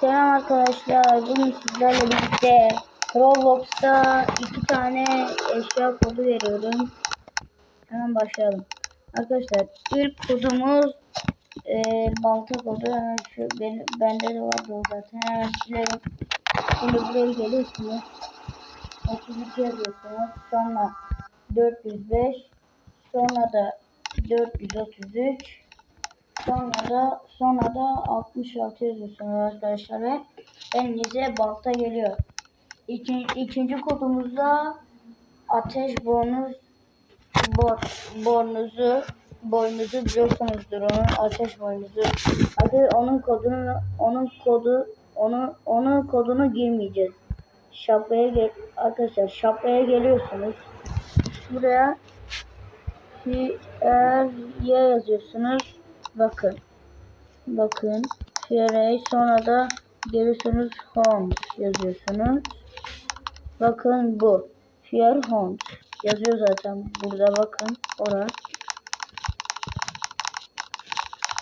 Selam arkadaşlar. Bugün sizlerle birlikte Roblox'ta iki tane eşya kodu veriyorum. Hemen başlayalım. Arkadaşlar ilk kodumuz e, balta kodu. Hemen şu benim, bende de vardı o zaten. Hemen silerim. Şimdi buraya geliyorsunuz. 32 yazıyorsunuz. Sonra 405. Sonra da 433. Sonra da sonra da 66 yazıyorsunuz arkadaşlar ve elinize balta geliyor. İkinci, ikinci kodumuzda ateş bornuz bor, bornuzu boynuzu biliyorsunuzdur onun ateş boynuzu. Arkadaşlar onun kodunu onun kodu onu onun kodunu girmeyeceğiz. Şapkaya gel arkadaşlar şapkaya geliyorsunuz. Buraya Here yazıyorsunuz. Bakın. Bakın. Here sonra da geliyorsunuz home yazıyorsunuz. Bakın bu. Here home. Yazıyor zaten burada bakın. Orada.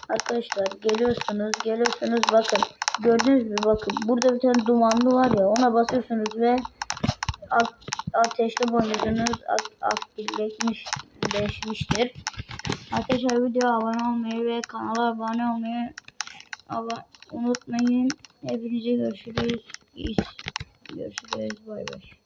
Arkadaşlar geliyorsunuz. Geliyorsunuz bakın. Gördünüz mü bakın. Burada bir tane dumanlı var ya ona basıyorsunuz ve ateşli boynuzunuz aktifleşmiştir. Arkadaşlar videoya abone olmayı ve kanala abone olmayı unutmayın. Hepinize görüşürüz. Görüşürüz. Bay bay.